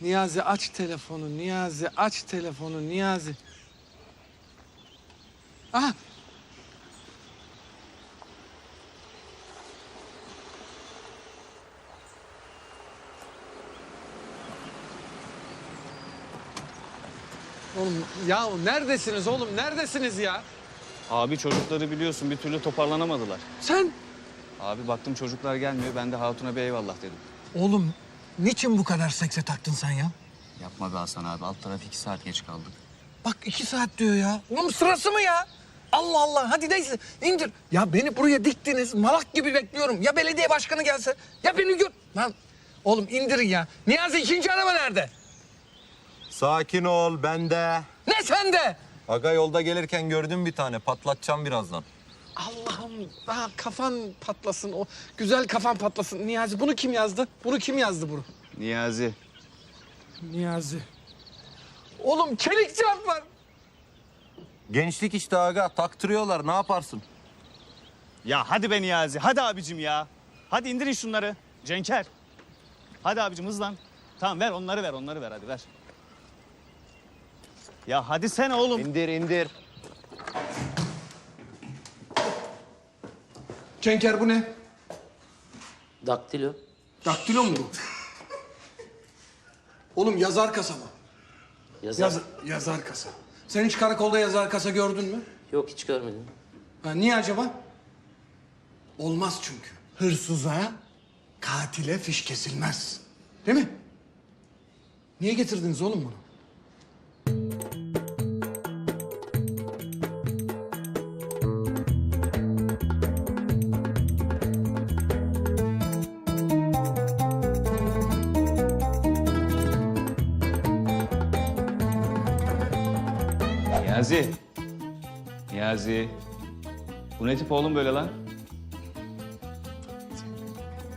Niyazi aç telefonu, Niyazi aç telefonu, Niyazi. Aha! Oğlum ya neredesiniz oğlum? Neredesiniz ya? Abi çocukları biliyorsun bir türlü toparlanamadılar. Sen Abi baktım çocuklar gelmiyor ben de Hatun'a bir eyvallah dedim. Oğlum niçin bu kadar sekse taktın sen ya? Yapma be Hasan abi alt taraf iki saat geç kaldık. Bak iki saat diyor ya. Oğlum sırası mı ya? Allah Allah hadi neyse indir. Ya beni buraya diktiniz malak gibi bekliyorum. Ya belediye başkanı gelse ya beni gör... Lan oğlum indirin ya. Niyazi ikinci araba nerede? Sakin ol ben de. Ne sende? Aga yolda gelirken gördüm bir tane patlatacağım birazdan. Allah'ım daha kafan patlasın o güzel kafan patlasın. Niyazi bunu kim yazdı? Bunu kim yazdı bunu? Niyazi. Niyazi. Oğlum çelik jant var. Gençlik işte aga taktırıyorlar ne yaparsın? Ya hadi be Niyazi hadi abicim ya. Hadi indirin şunları. Cenker. Hadi abicim hızlan. Tamam ver onları ver onları ver hadi ver. Ya hadi sen oğlum. İndir indir. Cenker bu ne? Daktilo. Daktilo mu bu? Oğlum yazar kasa mı? Yazar. Yaz, yazar kasa. Sen hiç karakolda yazar kasa gördün mü? Yok hiç görmedim. Ha, niye acaba? Olmaz çünkü. Hırsıza, katile fiş kesilmez. Değil mi? Niye getirdiniz oğlum bunu? Niyazi. Niyazi. Bu ne tip oğlum böyle lan?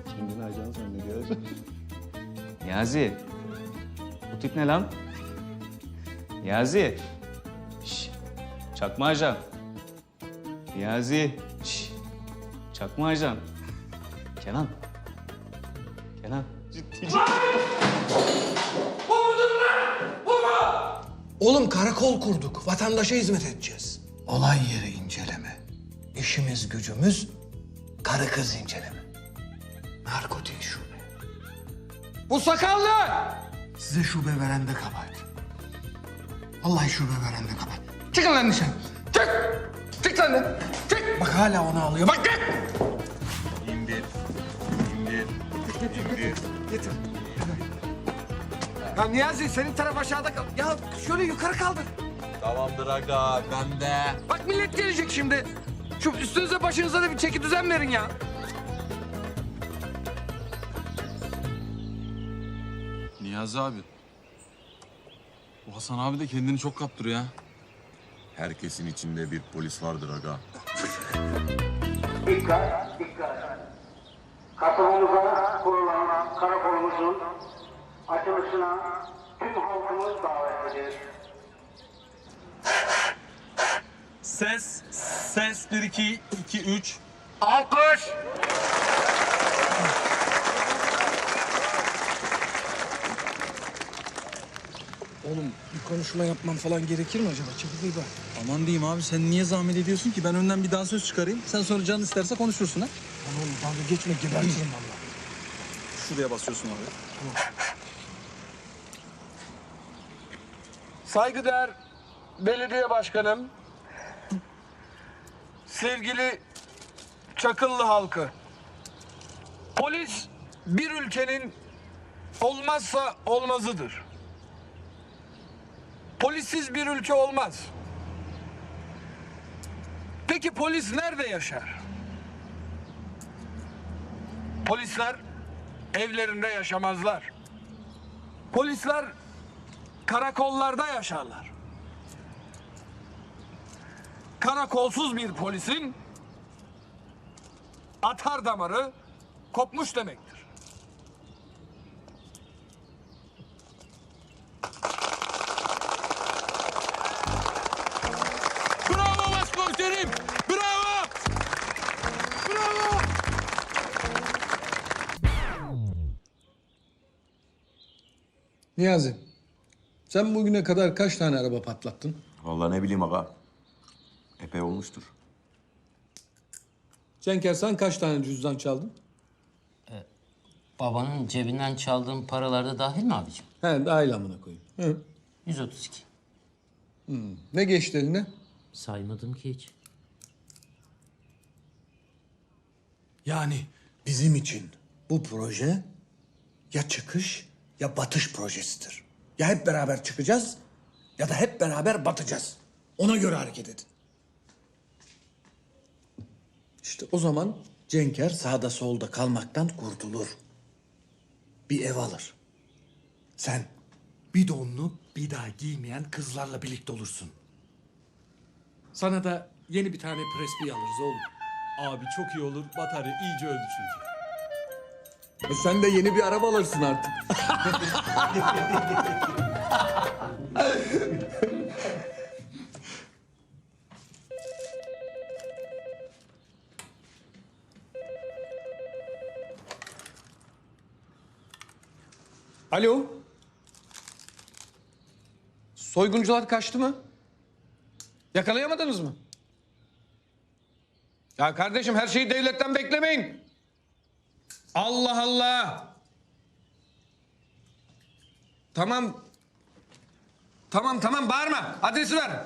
Kendini ajan zannediyor. Niyazi. Bu tip ne lan? Niyazi. Şş. Çakma ajan. Niyazi. Şş. Çakma ajan. Kenan. Kenan. Ciddi. Oğlum karakol kurduk. Vatandaşa hizmet edeceğiz. Olay yeri inceleme. İşimiz gücümüz karı kız inceleme. Narkotik şube. Bu sakallı! Size şube veren de kabahat. Vallahi şube veren de kabahat. Çıkın lan dışarı. Çık! Çık sen de. Çık! Bak hala onu alıyor. Bak gel! İndir. İndir. Getir. Ya Niyazi senin taraf aşağıda kal. Ya şöyle yukarı kaldır. Tamamdır aga ben de. Bak millet gelecek şimdi. Şu üstünüze başınıza da bir çeki düzen verin ya. Niyazi abi. Bu Hasan abi de kendini çok kaptırıyor ha. Herkesin içinde bir polis vardır aga. Dikkat, dikkat. Kasabamıza kurulan karakolumuzun açılışına tüm halkımız davetlidir. Ses, ses 1 2 2 3. Alkış! Oğlum bir konuşma yapmam falan gerekir mi acaba? Çekil bak. Aman diyeyim abi sen niye zahmet ediyorsun ki? Ben önden bir dansöz çıkarayım. Sen sonra canın isterse konuşursun ha. Lan oğlum dalga geçme gebertirim valla. Şuraya basıyorsun abi. Saygıdeğer belediye başkanım, sevgili Çakıllı halkı. Polis bir ülkenin olmazsa olmazıdır. Polissiz bir ülke olmaz. Peki polis nerede yaşar? Polisler evlerinde yaşamazlar. Polisler karakollarda yaşarlar. Karakolsuz bir polisin atar damarı kopmuş demektir. Bravo başkomiserim! Bravo! Bravo! Niyazi, sen bugüne kadar kaç tane araba patlattın? Vallahi ne bileyim aga. Epey olmuştur. Cenker sen kaç tane cüzdan çaldın? Babanın cebinden çaldığım paralar da dahil mi abicim? He dahil amına koyayım. Hı. 132. Ne geçti eline? Saymadım ki hiç. Yani bizim için bu proje ya çıkış ya batış projesidir. Ya hep beraber çıkacağız ya da hep beraber batacağız. Ona göre hareket edin. İşte o zaman Cenker sağda solda kalmaktan kurtulur. Bir ev alır. Sen bir donlu bir daha giymeyen kızlarla birlikte olursun. Sana da yeni bir tane presbi alırız oğlum. Abi çok iyi olur. Batarya iyice öldü çünkü. E sen de yeni bir araba alırsın artık. Alo. Soyguncular kaçtı mı? Yakalayamadınız mı? Ya kardeşim her şeyi devletten beklemeyin. Allah Allah. Tamam. Tamam tamam bağırma. Adresi ver.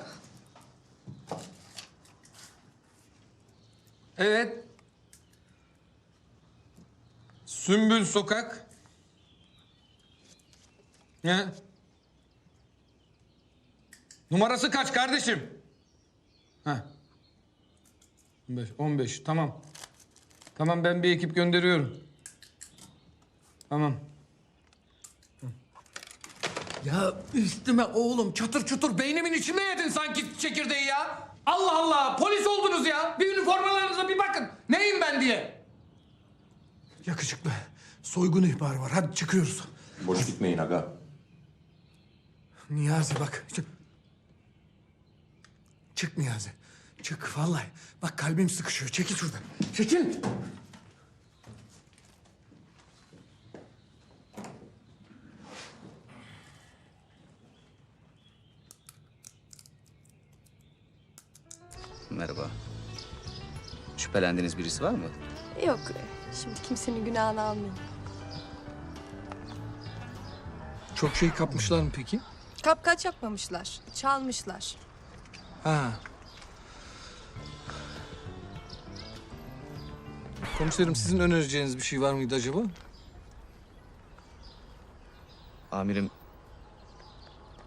Evet. Sümbül Sokak. Ne? Numarası kaç kardeşim? Ha. 15, 15 tamam. Tamam ben bir ekip gönderiyorum. Tamam. Ya üstüme oğlum çatır çutur beynimin içinde yedin sanki çekirdeği ya. Allah Allah polis oldunuz ya. Bir üniformalarınıza bir bakın. Neyim ben diye. Yakışıklı. Soygun ihbarı var. Hadi çıkıyoruz. Boş gitmeyin aga. Niyazi bak. Çık. Çık Niyazi. Çık vallahi. Bak kalbim sıkışıyor. Çekil şuradan. Çekil. Merhaba. Şüphelendiğiniz birisi var mı? Yok, şimdi kimsenin günahını almayayım. Çok şey kapmışlar mı peki? Kapkaç yapmamışlar, çalmışlar. Ha. Komiserim sizin önereceğiniz bir şey var mıydı acaba? Amirim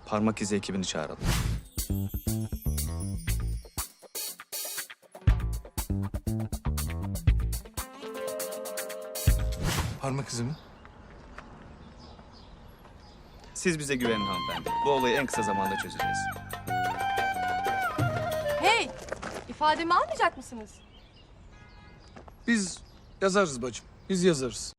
parmak izi ekibini çağıralım. Parmak izi mi? Siz bize güvenin hanımefendi. Bu olayı en kısa zamanda çözeceğiz. Hey, ifademi almayacak mısınız? Biz yazarız bacım. Biz yazarız.